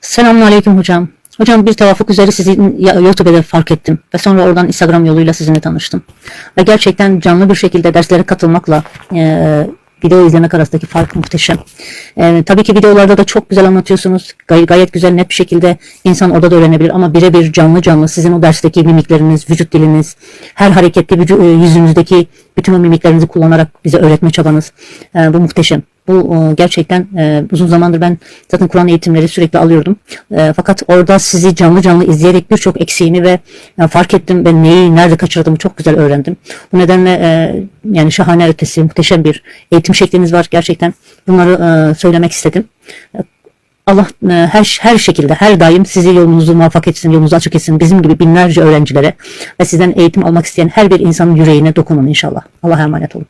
Selamünaleyküm hocam. Hocam bir tevafuk üzere sizin ya- YouTube'da fark ettim ve sonra oradan Instagram yoluyla sizinle tanıştım. Ve gerçekten canlı bir şekilde derslere katılmakla e, video izlemek arasındaki fark muhteşem. E, tabii ki videolarda da çok güzel anlatıyorsunuz. Gay- gayet güzel net bir şekilde insan orada da öğrenebilir ama birebir canlı canlı sizin o dersteki mimikleriniz, vücut diliniz, her harekette vücu- e, yüzünüzdeki bütün o mimiklerinizi kullanarak bize öğretme çabanız e, bu muhteşem. Bu e, gerçekten e, uzun zamandır ben zaten Kur'an eğitimleri sürekli alıyordum. E, fakat orada sizi canlı canlı izleyerek birçok eksiğini ve e, fark ettim ben neyi nerede kaçırdığımı çok güzel öğrendim. Bu nedenle e, yani şahane ötesi muhteşem bir eğitim şekliniz var gerçekten. Bunları e, söylemek istedim. Allah e, her her şekilde her daim sizi yolunuzu muvaffak etsin, yolunuzu açık etsin. Bizim gibi binlerce öğrencilere ve sizden eğitim almak isteyen her bir insanın yüreğine dokunun inşallah. Allah'a emanet olun.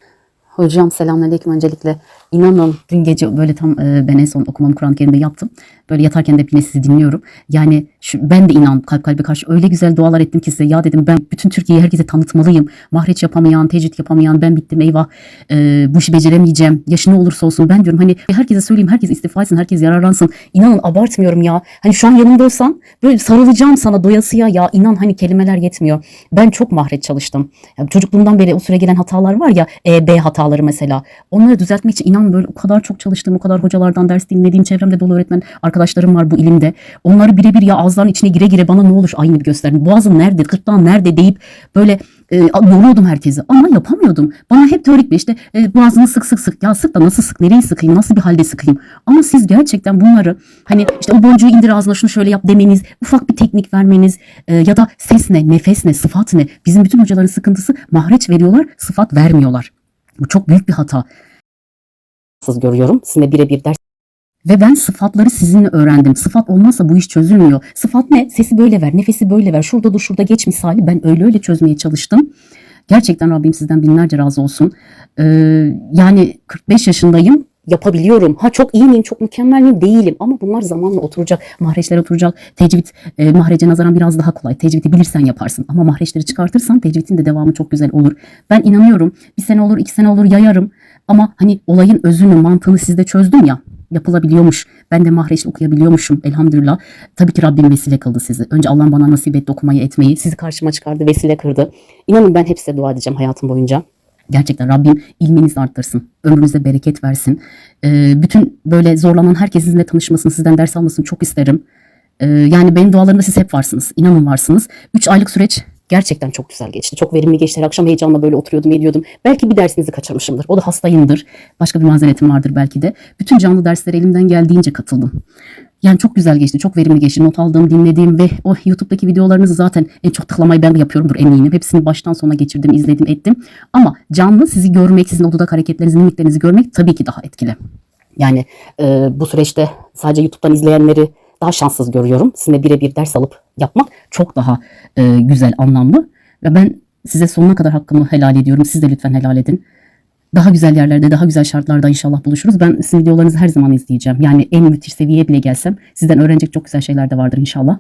Hocam selamünaleyküm öncelikle. İnanın dün gece böyle tam e, ben en son okumamı Kur'an-ı Kerim'de yaptım. Böyle yatarken de yine sizi dinliyorum. Yani şu, ben de inan kalp kalbe karşı öyle güzel dualar ettim ki size. Ya dedim ben bütün Türkiye'yi herkese tanıtmalıyım. Mahreç yapamayan, tecrit yapamayan ben bittim eyvah. E, bu işi beceremeyeceğim. Yaşı ne olursa olsun ben diyorum hani herkese söyleyeyim herkes istifa etsin, herkes yararlansın. İnanın abartmıyorum ya. Hani şu an yanımda olsan böyle sarılacağım sana doyasıya ya inan hani kelimeler yetmiyor. Ben çok mahreç çalıştım. Yani çocukluğumdan beri o süre gelen hatalar var ya E, B hataları mesela. Onları düzeltmek için inan böyle o kadar çok çalıştım. O kadar hocalardan ders dinlediğim çevremde dolu öğretmen arkadaşlarım var bu ilimde. Onları birebir ya ağızların içine gire gire bana ne olur aynı bir gösterin. Boğazım nerede, gırtlağım nerede deyip böyle e, yoruyordum herkesi ama yapamıyordum. Bana hep teorik bir işte e, boğazını sık sık sık. Ya sık da nasıl sık, nereyi sıkayım, nasıl bir halde sıkayım. Ama siz gerçekten bunları hani işte o boncuğu indir ağzına şunu şöyle yap demeniz, ufak bir teknik vermeniz e, ya da ses ne, nefes ne, sıfat ne. Bizim bütün hocaların sıkıntısı mahreç veriyorlar, sıfat vermiyorlar. Bu çok büyük bir hata. Siz görüyorum. Sizinle birebir ders ve ben sıfatları sizinle öğrendim. Sıfat olmazsa bu iş çözülmüyor. Sıfat ne? Sesi böyle ver, nefesi böyle ver. Şurada dur, şurada geç misali. Ben öyle öyle çözmeye çalıştım. Gerçekten Rabbim sizden binlerce razı olsun. Ee, yani 45 yaşındayım. Yapabiliyorum. Ha çok iyi miyim, çok mükemmel miyim? Değilim. Ama bunlar zamanla oturacak. Mahreçler oturacak. Tecvid e, mahrece nazaran biraz daha kolay. Tecvidi bilirsen yaparsın. Ama mahreçleri çıkartırsan tecvidin de devamı çok güzel olur. Ben inanıyorum. Bir sene olur, iki sene olur yayarım. Ama hani olayın özünü, mantığını sizde çözdüm ya yapılabiliyormuş. Ben de mahreçli okuyabiliyormuşum elhamdülillah. Tabii ki Rabbim vesile kıldı sizi. Önce Allah bana nasip etti okumayı etmeyi. Sizi karşıma çıkardı, vesile kırdı. İnanın ben hep size dua edeceğim hayatım boyunca. Gerçekten Rabbim ilminizi arttırsın. Ömrünüze bereket versin. Ee, bütün böyle zorlanan herkes sizinle tanışmasını, sizden ders almasını çok isterim. Ee, yani benim dualarımda siz hep varsınız. İnanın varsınız. 3 aylık süreç gerçekten çok güzel geçti. Çok verimli geçti. Her akşam heyecanla böyle oturuyordum, ediyordum. Belki bir dersinizi kaçırmışımdır. O da hastayımdır. Başka bir mazeretim vardır belki de. Bütün canlı derslere elimden geldiğince katıldım. Yani çok güzel geçti, çok verimli geçti. Not aldığım, dinlediğim ve o YouTube'daki videolarınızı zaten en çok tıklamayı ben yapıyorumdur eminim. Hepsini baştan sona geçirdim, izledim, ettim. Ama canlı sizi görmek, sizin o dudak hareketlerinizi, mimiklerinizi görmek tabii ki daha etkili. Yani e, bu süreçte sadece YouTube'dan izleyenleri daha şanssız görüyorum. Sizinle birebir ders alıp yapmak çok daha e, güzel, anlamlı. Ve ben size sonuna kadar hakkımı helal ediyorum. Siz de lütfen helal edin. Daha güzel yerlerde, daha güzel şartlarda inşallah buluşuruz. Ben sizin videolarınızı her zaman izleyeceğim. Yani en müthiş seviyeye bile gelsem sizden öğrenecek çok güzel şeyler de vardır inşallah.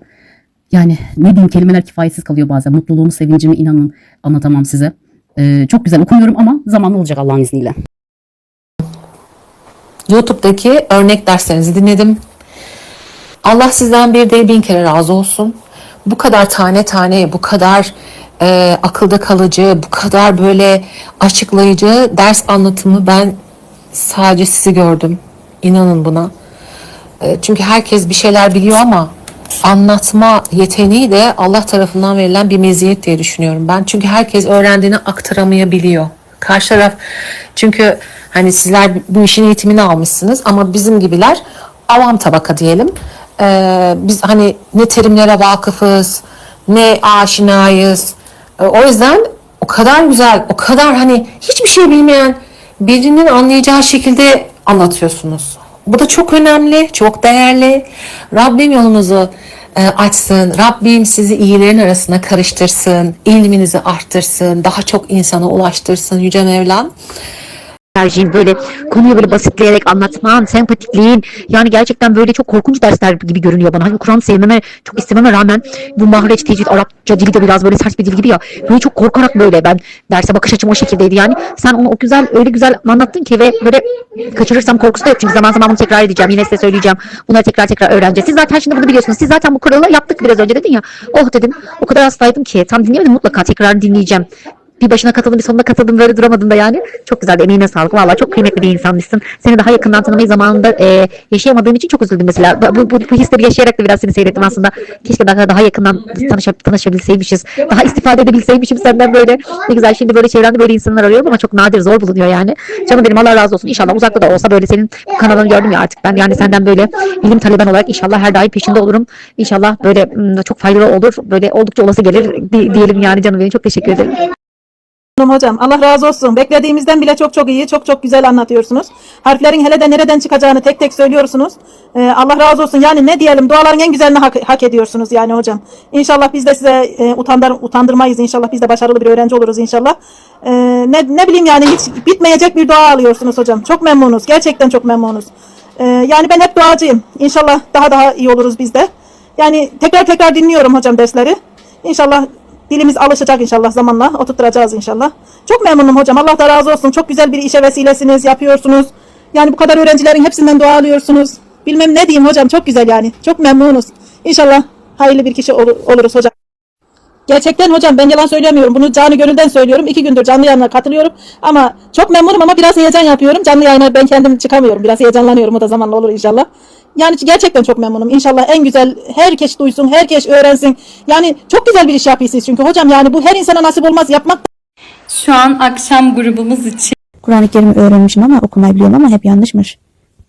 Yani ne diyeyim kelimeler kifayetsiz kalıyor bazen. Mutluluğumu, sevincimi inanın anlatamam size. E, çok güzel okumuyorum ama zamanlı olacak Allah'ın izniyle. YouTube'daki örnek derslerinizi dinledim. Allah sizden bir değil bin kere razı olsun. Bu kadar tane tane, bu kadar e, akılda kalıcı, bu kadar böyle açıklayıcı ders anlatımı ben sadece sizi gördüm. İnanın buna. E, çünkü herkes bir şeyler biliyor ama anlatma yeteneği de Allah tarafından verilen bir meziyet diye düşünüyorum ben. Çünkü herkes öğrendiğini aktaramayabiliyor. Karşı taraf çünkü hani sizler bu işin eğitimini almışsınız ama bizim gibiler avam tabaka diyelim. Ee, biz hani ne terimlere vakıfız, ne aşinayız. Ee, o yüzden o kadar güzel, o kadar hani hiçbir şey bilmeyen birinin anlayacağı şekilde anlatıyorsunuz. Bu da çok önemli, çok değerli. Rabbim yolunuzu e, açsın. Rabbim sizi iyilerin arasına karıştırsın. ilminizi arttırsın. Daha çok insana ulaştırsın Yüce Mevlam. Enerjin, böyle konuyu böyle basitleyerek anlatman, sempatikliğin yani gerçekten böyle çok korkunç dersler gibi görünüyor bana. Hani Kur'an sevmeme, çok istememe rağmen bu mahreç, tecvid, Arapça dili de biraz böyle sert bir dil gibi ya. Böyle çok korkarak böyle ben derse bakış açım o şekildeydi yani. Sen onu o güzel, öyle güzel anlattın ki ve böyle kaçırırsam korkusu da yok. Çünkü zaman zaman bunu tekrar edeceğim. Yine size söyleyeceğim. Bunları tekrar tekrar öğreneceğiz. Siz zaten şimdi bunu biliyorsunuz. Siz zaten bu kuralı yaptık biraz önce dedin ya. Oh dedim. O kadar hastaydım ki. Tam dinlemedim mutlaka tekrar dinleyeceğim. Bir başına katıldım bir sonuna katıldım böyle duramadım da yani. Çok güzeldi emeğine sağlık. Vallahi çok kıymetli bir insanmışsın. Seni daha yakından tanımayı zamanında e, yaşayamadığım için çok üzüldüm mesela. Bu, bu, bu hisleri yaşayarak da biraz seni seyrettim aslında. Keşke daha, daha yakından tanışa, tanışabilseymişiz. Daha istifade edebilseymişim senden böyle. Ne güzel şimdi böyle çevremde böyle insanlar arıyorum ama çok nadir zor bulunuyor yani. Canım benim Allah razı olsun. İnşallah uzakta da olsa böyle senin kanalını gördüm ya artık ben yani senden böyle ilim taleben olarak inşallah her daim peşinde olurum. İnşallah böyle çok faydalı olur. Böyle oldukça olası gelir di- diyelim yani canım benim. Çok teşekkür ederim. Hocam Allah razı olsun. Beklediğimizden bile çok çok iyi, çok çok güzel anlatıyorsunuz. Harflerin hele de nereden çıkacağını tek tek söylüyorsunuz. Ee, Allah razı olsun. Yani ne diyelim duaların en güzelini hak, hak ediyorsunuz yani hocam. İnşallah biz de size e, utandır, utandırmayız inşallah. Biz de başarılı bir öğrenci oluruz inşallah. Ee, ne, ne bileyim yani hiç bitmeyecek bir dua alıyorsunuz hocam. Çok memnunuz. Gerçekten çok memnunuz. Ee, yani ben hep duacıyım. İnşallah daha daha iyi oluruz biz de. Yani tekrar tekrar dinliyorum hocam dersleri. İnşallah Dilimiz alışacak inşallah zamanla. Oturtturacağız inşallah. Çok memnunum hocam. Allah da razı olsun. Çok güzel bir işe vesilesiniz. Yapıyorsunuz. Yani bu kadar öğrencilerin hepsinden dua alıyorsunuz. Bilmem ne diyeyim hocam. Çok güzel yani. Çok memnunuz. İnşallah hayırlı bir kişi ol- oluruz hocam. Gerçekten hocam ben yalan söylemiyorum. Bunu canı gönülden söylüyorum. İki gündür canlı yayına katılıyorum. Ama çok memnunum ama biraz heyecan yapıyorum. Canlı yayına ben kendim çıkamıyorum. Biraz heyecanlanıyorum. O da zamanla olur inşallah. Yani gerçekten çok memnunum. İnşallah en güzel herkes duysun, herkes öğrensin. Yani çok güzel bir iş yapıyorsunuz çünkü hocam yani bu her insana nasip olmaz yapmak Şu an akşam grubumuz için Kur'an-ı Kerim öğrenmişim ama okumayı biliyorum ama hep yanlışmış.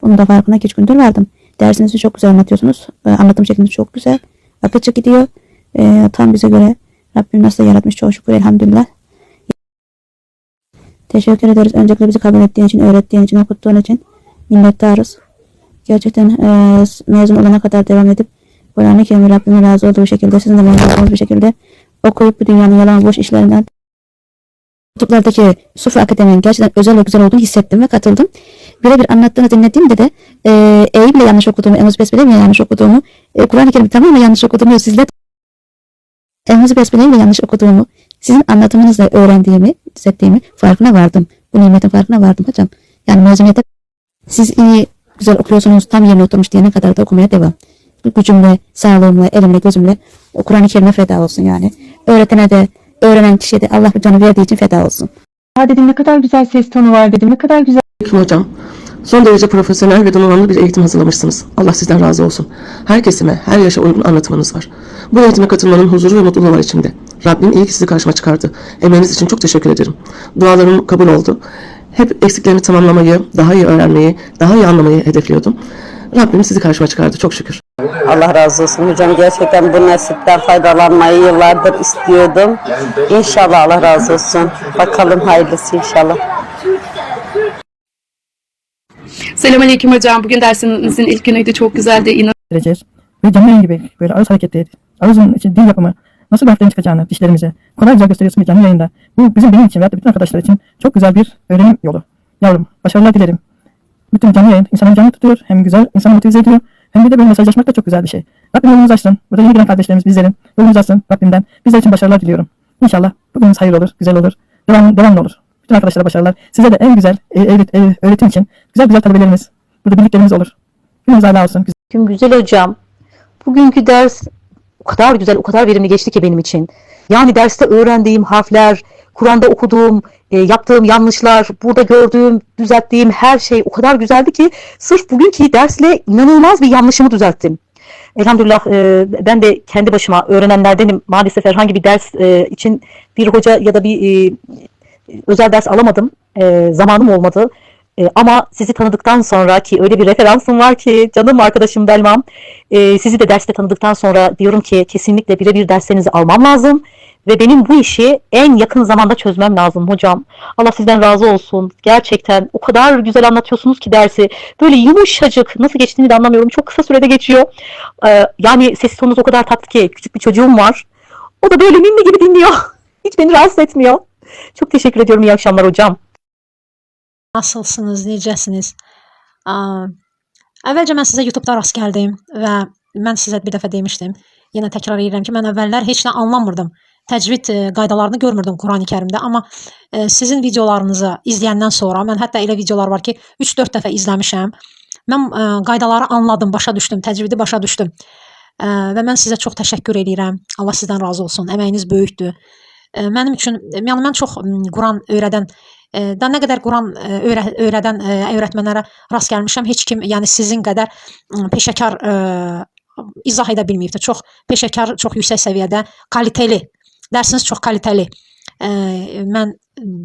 Bunun da farkına geç gündür vardım. Dersinizi çok güzel anlatıyorsunuz. Ee, Anlatım şekliniz çok güzel. Akıcı gidiyor. Ee, tam bize göre Rabbim nasıl yaratmış çok şükür elhamdülillah. Teşekkür ederiz. Öncelikle bizi kabul ettiğin için, öğrettiğin için, okuttuğun için minnettarız. Gerçekten e, mezun olana kadar devam edip Kur'an-ı Kerim'i Rabbimin razı olduğu şekilde, sizin de memnun olduğunuz bir şekilde okuyup bu dünyanın yalan boş işlerinden kutuplardaki Sufi Akademi'nin gerçekten özel ve güzel olduğunu hissettim ve katıldım. Birebir anlattığını dinlediğimde de e, Eyüp'le yanlış okuduğumu, Emuz Besbele'yle yanlış okuduğumu, e, Kur'an-ı Kerim'i tamamen yanlış okuduğumu, sizle Emuz Besbele'yle yanlış okuduğumu, sizin anlatımınızla öğrendiğimi, hissettiğimi farkına vardım. Bu nimetin farkına vardım hocam. Yani mezuniyete siz iyi, güzel okuyorsunuz, tam yerine oturmuş diyene kadar da okumaya devam. Gücümle, sağlığımla, elimle, gözümle o Kur'an-ı Kerim'e feda olsun yani. Öğretene de, öğrenen kişiye de Allah bu canı verdiği için feda olsun. Ya dedim ne kadar güzel ses tonu var dedim. Ne kadar güzel hocam. Son derece profesyonel ve donanımlı bir eğitim hazırlamışsınız. Allah sizden razı olsun. Her kesime, her yaşa uygun anlatımınız var. Bu eğitime katılmanın huzuru ve mutluluğu var içimde. Rabbim iyi ki sizi karşıma çıkardı. Emeğiniz için çok teşekkür ederim. Dualarım kabul oldu. Hep eksiklerimi tamamlamayı, daha iyi öğrenmeyi, daha iyi anlamayı hedefliyordum. Rabbim sizi karşıma çıkardı. Çok şükür. Allah razı olsun hocam. Gerçekten bu nasipten faydalanmayı yıllardır istiyordum. İnşallah Allah razı olsun. Bakalım hayırlısı inşallah. Selamünaleyküm hocam. Bugün dersinizin ilk günüydü. Çok güzeldi. İnan vereceğiz. Ve canlı gibi böyle ağız hareketleri, ağzın için dil yapımı, nasıl harflerin çıkacağını dişlerimize kolay güzel gösteriyorsun bir canlı yayında. Bu bizim benim için da bütün arkadaşlar için çok güzel bir öğrenim yolu. Yavrum başarılar dilerim. Bütün canlı yayın insanı canlı tutuyor. Hem güzel insanı motive ediyor. Hem bir de böyle mesajlaşmak da çok güzel bir şey. Rabbim yolumuzu açsın. Burada yeni giren kardeşlerimiz bizlerin yolumuzu açsın Rabbimden. Bizler için başarılar diliyorum. İnşallah bugünümüz hayırlı olur, güzel olur. Devam, devamlı olur. Bütün arkadaşlara başarılar. Size de en güzel e, eğit- e, öğretim için güzel güzel talebelerimiz, burada birliklerimiz olur. Gününüz hala olsun. Gün güzel hocam. Bugünkü ders o kadar güzel, o kadar verimli geçti ki benim için. Yani derste öğrendiğim harfler, Kur'an'da okuduğum, e, yaptığım yanlışlar, burada gördüğüm, düzelttiğim her şey o kadar güzeldi ki sırf bugünkü dersle inanılmaz bir yanlışımı düzelttim. Elhamdülillah e, ben de kendi başıma öğrenenlerdenim. Maalesef herhangi bir ders e, için bir hoca ya da bir e, özel ders alamadım. E, zamanım olmadı. E, ama sizi tanıdıktan sonra ki öyle bir referansım var ki canım arkadaşım Belmam. e, sizi de derste tanıdıktan sonra diyorum ki kesinlikle birebir derslerinizi almam lazım. Ve benim bu işi en yakın zamanda çözmem lazım hocam. Allah sizden razı olsun. Gerçekten o kadar güzel anlatıyorsunuz ki dersi. Böyle yumuşacık nasıl geçtiğini de anlamıyorum. Çok kısa sürede geçiyor. Ee, yani ses tonunuz o kadar tatlı ki küçük bir çocuğum var. O da böyle ninni gibi dinliyor. Hiç beni rahatsız etmiyor. Çok teşekkür ediyorum. İyi akşamlar hocam. Nasılsınız, necəsiniz? Əvvəlcə mən sizə YouTube-da rast gəldim və mən sizə bir dəfə demişdim. Yenə təkrar edirəm ki, mən əvvəllər heç nə anlamırdım. Təcvid e, qaydalarını görmürdüm Qurani-Kərimdə, amma e, sizin videolarınızı izləyəndən sonra mən hətta elə videolar var ki, 3-4 dəfə izləmişəm. Mən e, qaydaları anladım, başa düşdüm, təcvidi başa düşdüm. Və mən sizə çox təşəkkür edirəm. Allah sizdən razı olsun. Əməyiniz böyükdür. Mənim üçün, yəni mən çox Quran öyrədən da nə qədər Quran e, öyrə, öyrədən e, öyrətmənlərə rast gəlmişəm. Heç kim, yəni sizin qədər m, peşəkar e, izah edə bilməyibdir. Çox peşəkar, çox yüksək səviyyədə, kaliteli. Dərsiniz çox kaliteli. E, mən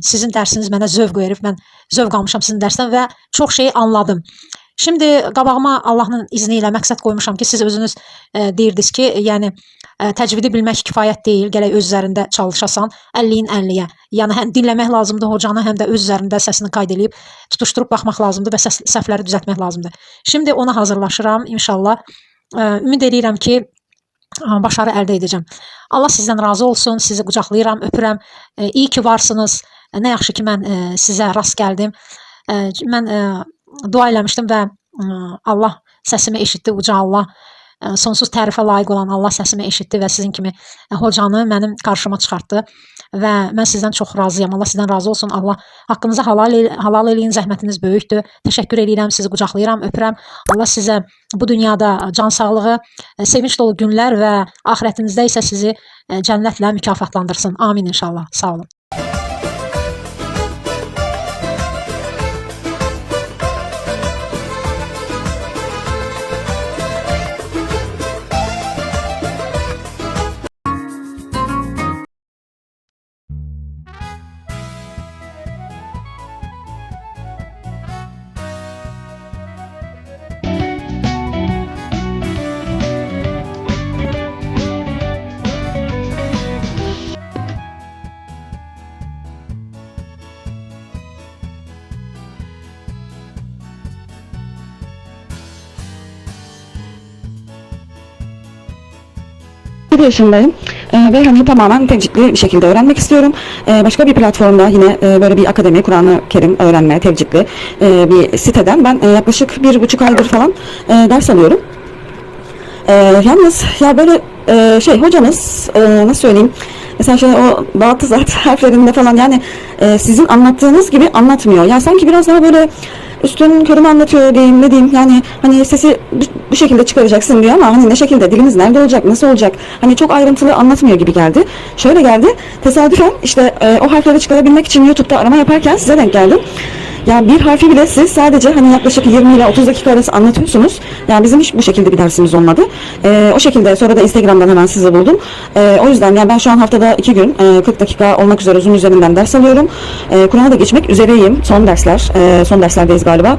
sizin dərsiniz mənə zövq verib. Mən zövq almışam sizin dərsdən və çox şey anladım. Şimdi qabağıma Allahın izni ilə məqsəd qoymuşam ki, siz özünüz e, deyirdiniz ki, yəni e, təcvidi bilmək kifayət deyil, gərək öz üzərində çalışasan, 50-yin 50-yə. Yəni həm dinləmək lazımdır hocanı, həm də öz üzərində səsini qayd edib tutuşdurub baxmaq lazımdır və səs, səhvləri düzəltmək lazımdır. Şimdi ona hazırlaşıram inşallah. Ümid edirəm ki, başarı əldə edəcəm. Allah sizdən razı olsun. Sizi qucaqlayıram, öpürəm. İyi ki varsınız. Nə yaxşı ki mən sizə rast gəldim. Mən dua eləmişdim və Allah səsimi eşitdi, uca Allah. Sonsuz tərifə layiq olan Allah səsimi eşitdi və sizin kimi hocanı mənim qarşıma çıxartdı və mən sizdən çox razıyam. Allah sizdən razı olsun. Allah haqqınızı halal el- halal eləyin. Zəhmətiniz böyükdür. Təşəkkür edirəm, sizi qucaqlayıram, öpürəm. Allah sizə bu dünyada can sağlığı, sevinç dolu günlər və axirətinizdə isə sizi cənnətlə mükafatlandırsın. Amin inşallah. Sağ olun. Bir yaşındayım Ee, ve hani tamamen tevcikli bir şekilde öğrenmek istiyorum. Ee, başka bir platformda yine e, böyle bir akademi Kur'an-ı Kerim öğrenme tevcikli e, bir siteden ben e, yaklaşık bir buçuk aydır falan e, ders alıyorum. Ee, yalnız ya böyle e, şey hocamız e, nasıl söyleyeyim mesela şöyle o batı zat harflerinde falan yani e, sizin anlattığınız gibi anlatmıyor. Ya sanki biraz daha böyle üstün körümü anlatıyor diyeyim ne diyeyim yani hani sesi bu şekilde çıkaracaksın diyor ama hani ne şekilde dilimiz nerede olacak nasıl olacak hani çok ayrıntılı anlatmıyor gibi geldi. Şöyle geldi tesadüfen işte e, o harfleri çıkarabilmek için YouTube'da arama yaparken size denk geldim. Ya bir harfi bile siz sadece hani yaklaşık 20 ile 30 dakika arası anlatıyorsunuz. Yani bizim hiç bu şekilde bir dersimiz olmadı. Ee, o şekilde sonra da Instagram'dan hemen sizi buldum. Ee, o yüzden yani ben şu an haftada 2 gün e, 40 dakika olmak üzere uzun üzerinden ders alıyorum. Ee, Kur'an'a da geçmek üzereyim. Son dersler. e, son derslerdeyiz galiba.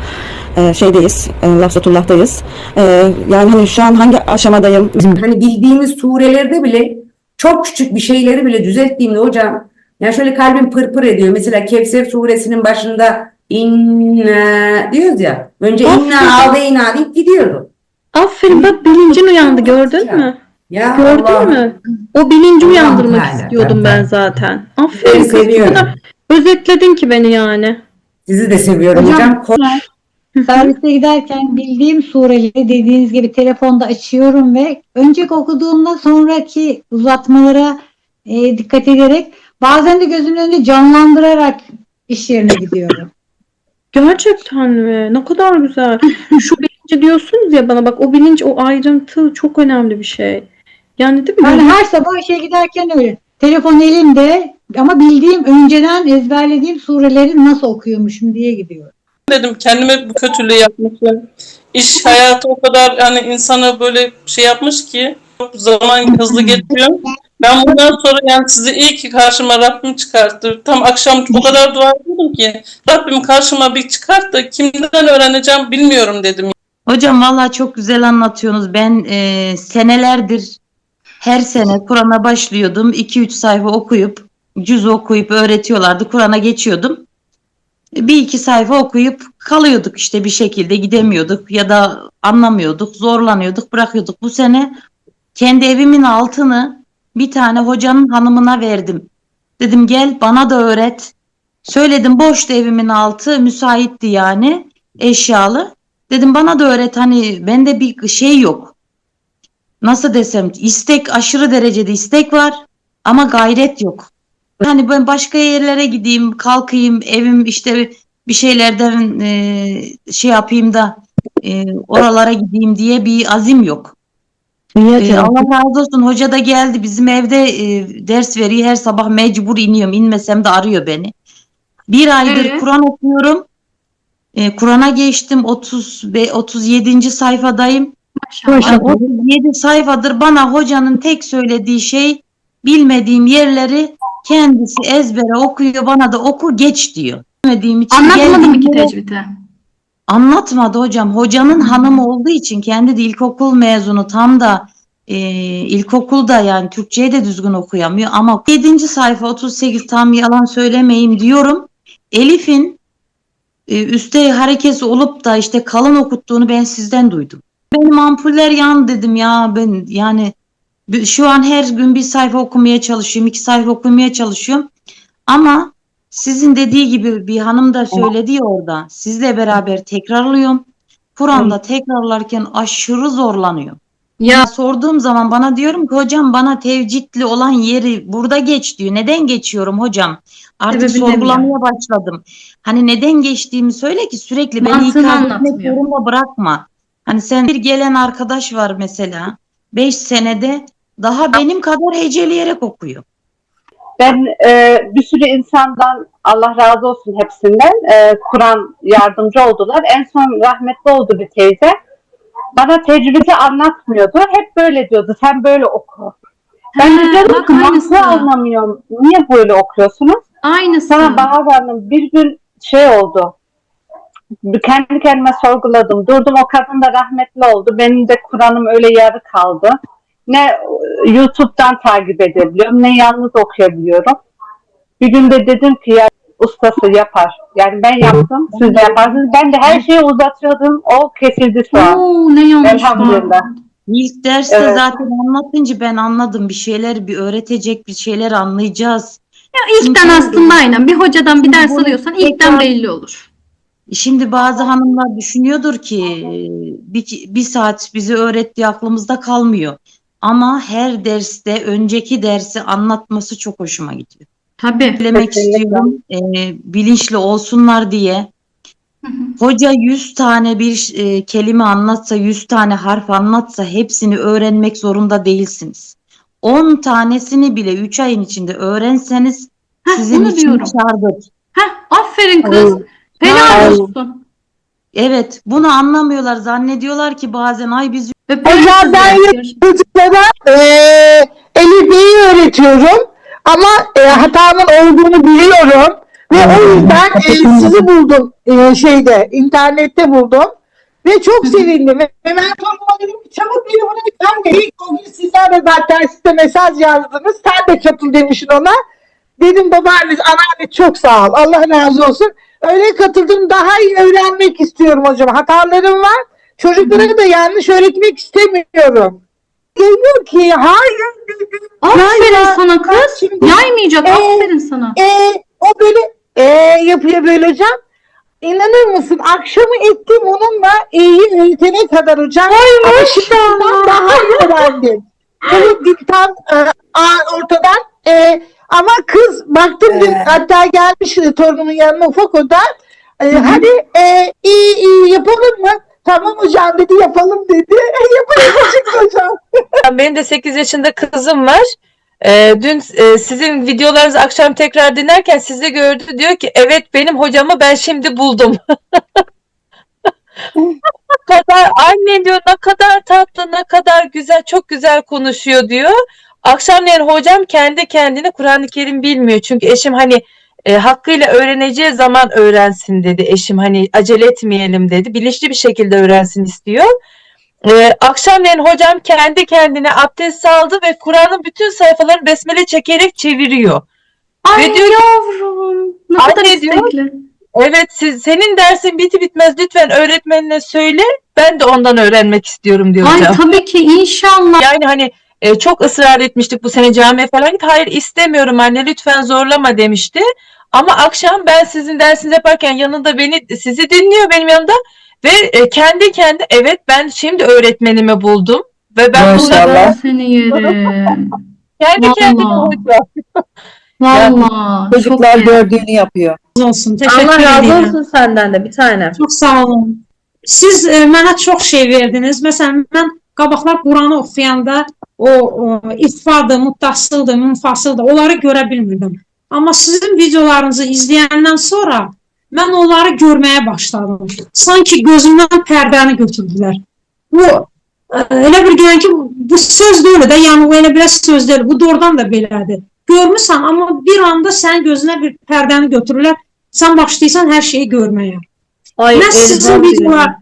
Ee, şeydeyiz. E, Lafzatullah'tayız. Ee, yani hani şu an hangi aşamadayım? Hani bildiğimiz surelerde bile çok küçük bir şeyleri bile düzelttiğimde hocam ya şöyle kalbim pırpır ediyor. Mesela Kevser suresinin başında inna diyoruz ya. Önce inna aldeyna deyip gidiyordu. Aferin bak bilincin uyandı gördün mü? Ya Gördün Allah'ım. mü? O bilinci uyandırmak Teala, istiyordum ben- ben zaten. Aferin kız. bu kadar Özetledin ki beni yani. Sizi de seviyorum hocam. Servise giderken bildiğim sureleri dediğiniz gibi telefonda açıyorum ve önceki okuduğumda sonraki uzatmalara e, dikkat ederek bazen de gözümün önünde canlandırarak iş yerine gidiyorum. Gerçekten mi? Ne kadar güzel. Şu bilinci diyorsunuz ya bana bak o bilinç o ayrıntı çok önemli bir şey. Yani değil mi? Yani her sabah işe giderken öyle. Telefon elimde ama bildiğim önceden ezberlediğim sureleri nasıl okuyormuşum diye gidiyorum. dedim kendime bu kötülüğü yapmışım. İş hayatı o kadar yani insana böyle şey yapmış ki zaman hızlı geçiyor. Ben bundan sonra yani sizi iyi ki karşıma Rabbim çıkarttı. Tam akşam o kadar dua ediyordum ki Rabbim karşıma bir çıkart da kimden öğreneceğim bilmiyorum dedim. Hocam vallahi çok güzel anlatıyorsunuz. Ben e, senelerdir her sene Kur'an'a başlıyordum. 2-3 sayfa okuyup, cüz okuyup öğretiyorlardı. Kur'an'a geçiyordum. Bir iki sayfa okuyup kalıyorduk işte bir şekilde gidemiyorduk ya da anlamıyorduk, zorlanıyorduk, bırakıyorduk. Bu sene kendi evimin altını bir tane hocanın hanımına verdim. Dedim gel bana da öğret. Söyledim boştu evimin altı müsaitti yani eşyalı. Dedim bana da öğret hani bende bir şey yok. Nasıl desem istek aşırı derecede istek var ama gayret yok. Hani ben başka yerlere gideyim kalkayım evim işte bir şeylerden e, şey yapayım da e, oralara gideyim diye bir azim yok. Ee, Allah razı olsun hoca da geldi bizim evde e, ders veriyor her sabah mecbur iniyorum inmesem de arıyor beni. Bir aydır Ee? Kur'an okuyorum. Ee, Kur'an'a geçtim 30 ve 37. sayfadayım. Ay, 37 sayfadır bana hocanın tek söylediği şey bilmediğim yerleri kendisi ezbere okuyor bana da oku geç diyor. Bilmediğim için Anlatmadı mı ki tecvidi? Anlatmadı hocam. Hocanın hanımı olduğu için kendi de ilkokul mezunu tam da e, ilkokulda yani Türkçeyi de düzgün okuyamıyor ama 7. sayfa 38 tam yalan söylemeyeyim diyorum. Elif'in e, üstte harekesi olup da işte kalın okuttuğunu ben sizden duydum. Benim ampuller yan dedim ya ben yani şu an her gün bir sayfa okumaya çalışıyorum, iki sayfa okumaya çalışıyorum. Ama sizin dediği gibi bir hanım da söyledi ya orada. Sizle beraber tekrarlıyorum. Kur'an'da tekrarlarken aşırı zorlanıyor. Ya sorduğum zaman bana diyorum ki hocam bana tevcitli olan yeri burada geç diyor. Neden geçiyorum hocam? Artık Sebebini sorgulamaya başladım. Hani neden geçtiğimi söyle ki sürekli beni ikaz etmek zorunda bırakma. Hani sen bir gelen arkadaş var mesela 5 senede daha benim kadar heceleyerek okuyor. Ben e, bir sürü insandan Allah razı olsun hepsinden e, Kur'an yardımcı oldular. En son rahmetli oldu bir teyze. Bana tecvidi anlatmıyordu. Hep böyle diyordu. Sen böyle oku. Ben de bak ki mantığı anlamıyorum. Niye böyle okuyorsunuz? Aynısı. Sonra Bahar Hanım bir gün şey oldu. Kendi kendime sorguladım. Durdum o kadın da rahmetli oldu. Benim de Kur'an'ım öyle yarı kaldı. Ne e, YouTube'dan takip edebiliyorum ne yalnız okuyabiliyorum. Bir gün de dedim ki ya ustası yapar. Yani ben yaptım siz de yaparsınız. Ben de her şeyi uzatıyordum. O kesildi şu an. Oo, ne yanlış Elhamdülillah. İlk derste Evet. zaten anlatınca ben anladım bir şeyler bir öğretecek bir şeyler anlayacağız. Ya ilkten Çünkü- aslında aynen bir hocadan bir ders alıyorsan ilkten belli olur. Şimdi bazı hanımlar düşünüyordur ki bir, bir saat bizi öğrettiği aklımızda kalmıyor. Ama her derste önceki dersi anlatması çok hoşuma gidiyor. Tabii. Söylemek istiyorum e, bilinçli olsunlar diye. Hoca 100 tane bir e, kelime anlatsa, 100 tane harf anlatsa hepsini öğrenmek zorunda değilsiniz. 10 tanesini bile 3 ayın içinde öğrenseniz sizin onu için diyorum. kârdır. Heh, aferin kız. Helal olsun. Evet, bunu anlamıyorlar. Zannediyorlar ki bazen ay biz Hocam ben çocuklara eee Elif Bey'i öğretiyorum. Ama e, hatamın olduğunu biliyorum. Ve o yüzden e, sizi buldum e, şeyde internette buldum. Ve çok sevindim. Ve ben torunuma dedim ki çabuk beni bunu lütfen de ilk o gün sizler de zaten size mesaj yazdınız. Sen de katıl demişsin ona. Dedim babaanneniz anneanne çok sağ ol. Allah razı olsun öyle katıldım daha iyi öğrenmek istiyorum hocam hatalarım var çocuklara da yanlış öğretmek istemiyorum geliyor ki hayır Aferin ya, sana kız. şimdi, Yaymayacak. e, Aferin sana. e, o böyle e, yapıyor böyle hocam. İnanır mısın akşamı ettim onunla iyi öğretene kadar hocam. Şimdi ben daha iyi öğrendim. Evet dil tam e, ortadan. E, ama kız baktım dün hatta gelmiş e, torunumun yanına ufak o da. E, hadi e, iyi iyi yapalım mı? Tamam hocam dedi yapalım dedi. yapalım çıktı hocam. Benim de 8 yaşında kızım var. Ee, dün e, sizin videolarınızı akşam tekrar dinlerken sizi gördü. Diyor ki evet benim hocamı ben şimdi buldum. kadar anne diyor ne kadar tatlı ne kadar güzel çok güzel konuşuyor diyor. Akşamleyin hocam kendi kendine Kur'an-ı Kerim bilmiyor. Çünkü eşim hani e, hakkıyla öğreneceği zaman öğrensin dedi. Eşim hani acele etmeyelim dedi. Bilinçli bir şekilde öğrensin istiyor. Ee, akşamleyin hocam kendi kendine abdest aldı ve Kur'an'ın bütün sayfalarını besmele çekerek çeviriyor. Ay Ve diyor yavrum. Ne kadar Anne diyor, istekli. Evet siz, senin dersin biti bitmez lütfen öğretmenine söyle. Ben de ondan öğrenmek istiyorum diyor Ay hocam. tabii ki inşallah. Yani hani e, çok ısrar etmiştik bu sene camiye falan git. Hayır istemiyorum anne lütfen zorlama demişti. Ama akşam ben sizin dersinizi yaparken yanında beni sizi dinliyor benim yanımda ve e, kendi kendi evet ben şimdi öğretmenimi buldum ve ben burada Seni yerim. kendi kendime. Valla. Çocuklar gördüğünü yapıyor. olsun. Teşekkür Allah razı ederim. olsun senden de bir tane. Çox sağ olun. Siz e, mənə çox şey verdiniz. Məsələn, mən qabaqlar Quranı oxuyanda o, o ifadə, muttasıldır, munfasıldır, onları görə bilmirdim. Amma sizin videolarınızı izləyəndən sonra mən onları görməyə başladım. Sanki gözümdən pərdəni götürdülər. Bu e, elə bir gələn ki, bu söz deyil də, yəni o elə belə söz deyil. Bu doğrudan da belədir. Görmüsən, amma bir anda sənin gözünə bir pərdəni götürürlər. Sən başlayırsan hər şeyi görməyə. Ay, Mən sizin videolar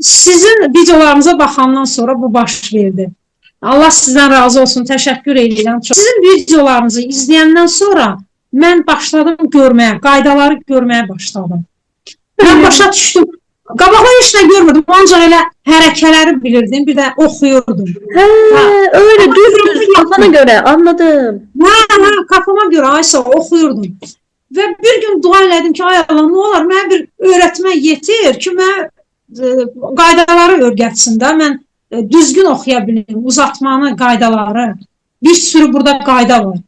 sizin videolarınıza baxandan sonra bu baş verdi. Allah sizdən razı olsun. Təşəkkür edirəm. Çox. Sizin videolarınızı izləyəndən sonra mən başladım görməyə, qaydaları görməyə başladım. Mən başa düşdüm. Qabaqlar heç nə görmürdüm. Ancaq elə hərəkələri bilirdim, bir də oxuyurdum. He, öyle düz düz kafana göre anladım. Hə, hə, kafama görə aysa oxuyurdum. Və bir gün dua elədim ki, ay Allah, nə olar mənə bir öyrətmə yetir ki, mənə e, qaydaları öyrətsin də, mən düzgün oxuya bilim, uzatmanı, qaydaları. Bir sürü burada qayda var.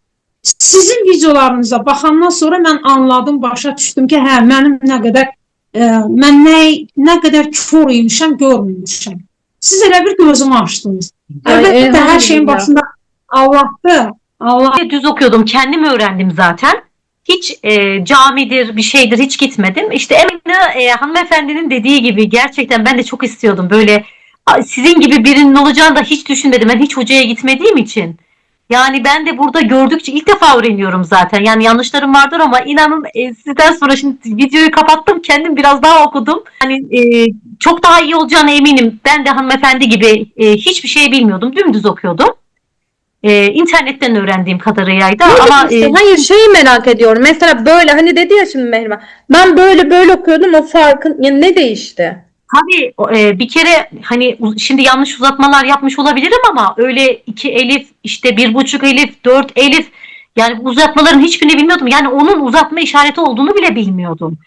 Sizin videolarınıza baxandan sonra mən anladım, başa düşdüm ki, hə, mənim nə qədər e, mən nə nə qədər kör imişəm, görmürmüşəm. Siz elə bir gözümü açdınız. Ay, Əlbəttə hər şeyin başında Allah'tı. Allah Düz okuyordum. Kendim öğrendim zaten. Hiç e, camidir, bir şeydir hiç gitmedim. İşte Emine e, hanımefendinin dediği gibi gerçekten ben de çok istiyordum. Böyle sizin gibi birinin olacağını da hiç düşünmedim. Ben hiç hocaya gitmediğim için. Yani ben de burada gördükçe ilk defa öğreniyorum zaten. Yani yanlışlarım vardır ama inanın e, sizden sonra şimdi videoyu kapattım. Kendim biraz daha okudum. Hani e, çok daha iyi olacağına eminim. Ben de hanımefendi gibi e, hiçbir şey bilmiyordum. Dümdüz okuyordum. E, internetten öğrendiğim kadarıyla ama İşte, e, hayır şeyi merak ediyorum. Mesela böyle hani dedi ya şimdi Mehriman. Ben böyle böyle okuyordum o farkın yani ne değişti? Tabii e, bir kere hani şimdi yanlış uzatmalar yapmış olabilirim ama öyle iki elif işte bir buçuk elif dört elif yani uzatmaların hiçbirini bilmiyordum. Yani onun uzatma işareti olduğunu bile bilmiyordum.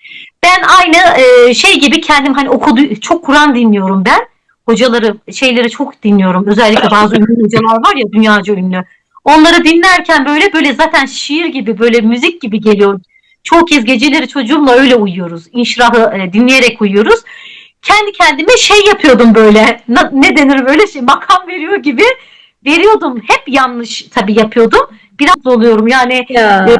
Ben aynı e, şey gibi kendim hani okudu çok Kur'an dinliyorum ben. Hocaları şeyleri çok dinliyorum. Özellikle bazı ünlü hocalar var ya dünyaca ünlü. Onları dinlerken böyle böyle zaten şiir gibi böyle müzik gibi geliyor. Çoğu kez geceleri çocuğumla öyle uyuyoruz. İnşirahı e, dinleyerek uyuyoruz kendi kendime şey yapıyordum böyle ne denir böyle şey makam veriyor gibi veriyordum. Hep yanlış tabii yapıyordum. Biraz oluyorum yani Ya. e,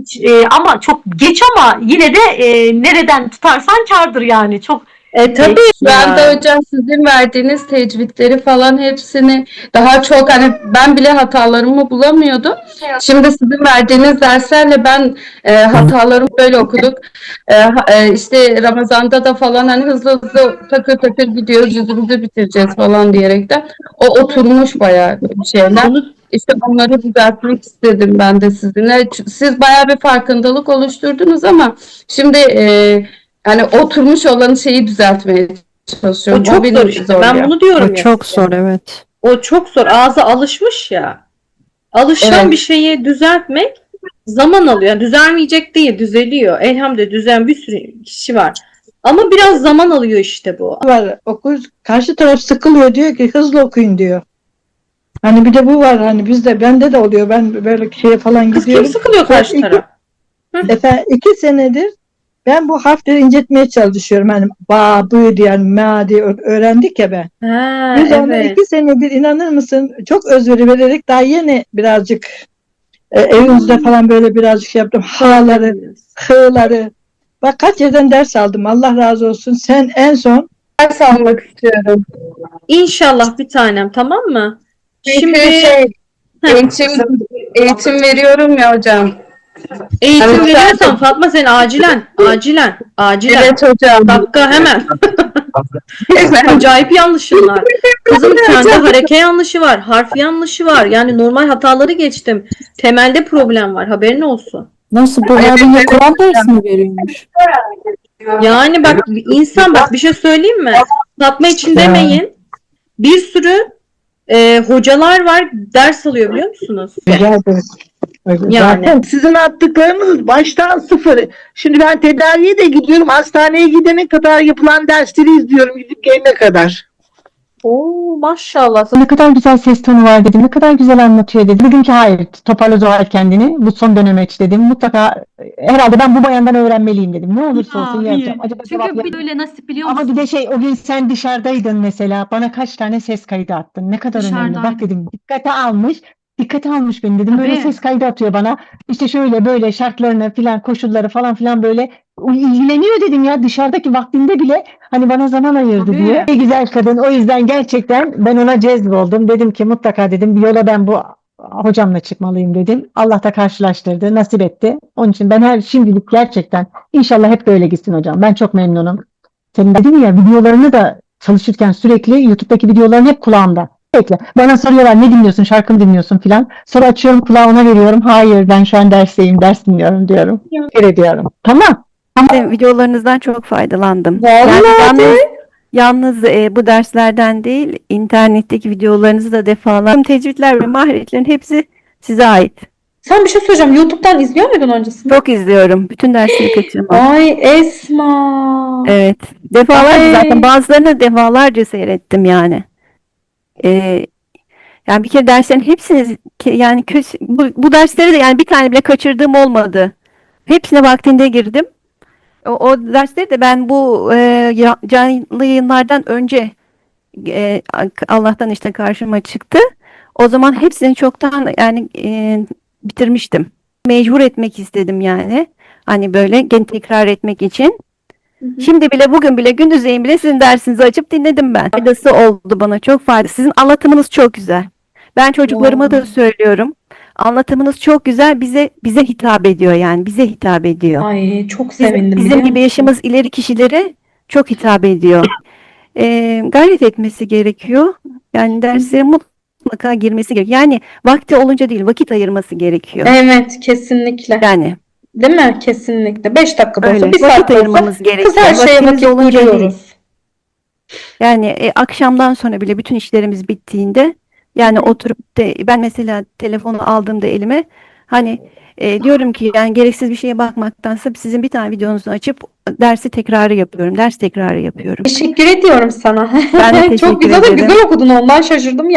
hiç, e, ama çok geç ama yine de e, nereden tutarsan kardır yani çok E tabii Ben de hocam sizin verdiğiniz tecvidleri falan hepsini daha çok hani ben bile hatalarımı bulamıyordum. Şimdi sizin verdiğiniz derslerle ben e, hatalarımı böyle okuduk. E, e, işte Ramazan'da da falan hani hızlı hızlı takır takır gidiyoruz yüzümüzü bitireceğiz falan diyerekten. O oturmuş bayağı bir şeyler. İşte onları düzeltmek istedim ben de sizinle. Siz bayağı bir farkındalık oluşturdunuz ama şimdi e, hani oturmuş olan şeyi düzeltmeye çalışıyorum. O çok beni zor işte. Ben bunu diyorum ya size. evet. O çok zor. Ağza alışmış ya. Alışan Evet. bir şeyi düzeltmek zaman alıyor. Yani düzelmeyecek değil, düzeliyor. Elhamdülillah düzen bir sürü kişi var. Ama biraz zaman alıyor işte bu. var. Okur, karşı taraf sıkılıyor diyor ki hızlı okuyun diyor. Hani bir de bu var hani bizde bende de oluyor. Ben böyle şeye falan Kız gidiyorum. kim sıkılıyor karşı taraf? Efendim iki senedir ben bu harfleri incetmeye çalışıyorum. Hani ba, bu diye, ma diye öğrendik ya ben. Ha, Biz onu evet. iki senedir inanır mısın çok özveri vererek daha yeni birazcık e, evimizde falan böyle birazcık şey yaptım. Ha'ları, h'ları. Bak kaç yerden ders aldım. Allah razı olsun. Sen en son ders almak istiyorum. İnşallah bir tanem tamam mı? Çünkü Şimdi şey, eğitim, eğitim veriyorum ya hocam. Eğitim Hani veriyorsan Fatma sen acilen, acilen, acilen. Evet hocam. Dakika hemen. Acayip yanlışın var. Kızım sende hareke yanlışı var, harf yanlışı var. Yani normal hataları geçtim. Temelde problem var. Haberin olsun. Nasıl bu abine Kur'an dersi mi veriyormuş? Yani bak insan bak bir şey söyleyeyim mi? Satma için demeyin. Bir sürü e, hocalar var ders alıyor biliyor musunuz? Rica ederim. Yani. Zaten Sizin attıklarınız baştan sıfır. Şimdi ben tedaviye de gidiyorum. Hastaneye gidene kadar yapılan dersleri izliyorum gidip gelene kadar. Oo maşallah. Ne kadar güzel ses tonu var dedim. Ne kadar güzel anlatıyor dedim. Dedim ki hayır toparla Zuhal kendini. Bu son dönemeç dedim. Mutlaka herhalde ben bu bayandan öğrenmeliyim dedim. Ne olursa olsun yapacağım. Acaba cevap Çünkü bir böyle nasip biliyor Ama musun? bir de şey o gün sen dışarıdaydın mesela. Bana kaç tane ses kaydı attın. Ne kadar önemli. Bak dedim dikkate almış. Dikkate almış beni dedim. Böyle Tabii. ses kaydı atıyor bana. İşte şöyle böyle şartlarını filan koşulları falan filan böyle ilgileniyor dedim ya dışarıdaki vaktinde bile hani bana zaman ayırdı Tabii. diye. Ne güzel kadın. O yüzden gerçekten ben ona cezboldum. Dedim ki mutlaka dedim bir yola ben bu hocamla çıkmalıyım dedim. Allah da karşılaştırdı, nasip etti. Onun için ben her şimdilik gerçekten inşallah hep böyle gitsin hocam. Ben çok memnunum. Senin dedin ya videolarını da çalışırken sürekli YouTube'daki videoların hep kulağımda. Sürekli. Bana soruyorlar ne dinliyorsun, şarkı mı dinliyorsun filan. Sonra açıyorum kulağına veriyorum. Hayır ben şu an dersteyim, ders dinliyorum diyorum. Teşekkür ediyorum. Tamam. Sizin videolarınızdan çok faydalandım. Vallahi Yani yalnız, yalnız e, bu derslerden değil, internetteki videolarınızı da defalarca tecvidler ve maharetlerin hepsi size ait. Sen bir şey söyleyeceğim. YouTube'dan izliyor muydun öncesinde? Çok izliyorum. Bütün dersleri kaçırmam. Ay Esma. Evet. Defalarca Ay. zaten bazılarını defalarca seyrettim yani. Ee, yani bir kere derslerin hepsini yani bu, bu dersleri de yani bir tane bile kaçırdığım olmadı. Hepsine vaktinde girdim. O, o dersleri de ben bu e, canlı yayınlardan önce e, Allah'tan işte karşıma çıktı. O zaman hepsini çoktan yani e, bitirmiştim. Mecbur etmek istedim yani. Hani böyle gene tekrar etmek için. Şimdi bile bugün bile gündüzleyin bile sizin dersinizi açıp dinledim ben. Faydası oldu bana çok fayda. Sizin anlatımınız çok güzel. Ben çocuklarıma da söylüyorum. Anlatımınız çok güzel. Bize bize hitap ediyor yani. Bize hitap ediyor. Ay çok Bizim, sevindim. bizim biliyor gibi yaşımız ileri kişilere çok hitap ediyor. Ee, gayret etmesi gerekiyor. Yani derslere mutlaka girmesi gerekiyor. Yani vakti olunca değil, vakit ayırması gerekiyor. Evet kesinlikle. Yani Değil mi? Kesinlikle. 5 dakika da olsa, öyle. bir saat olsa ayırmamız gerekiyor. kız her şeye vakit buluyoruz. Yani e, akşamdan sonra bile bütün işlerimiz bittiğinde yani oturup da ben mesela telefonu aldığımda elime hani e, diyorum ki yani gereksiz bir şeye bakmaktansa sizin bir tane videonuzu açıp dersi tekrarı yapıyorum. Ders tekrarı yapıyorum. Teşekkür ediyorum sana. Ben de Çok teşekkür güzel de ederim. güzel okudun ondan şaşırdım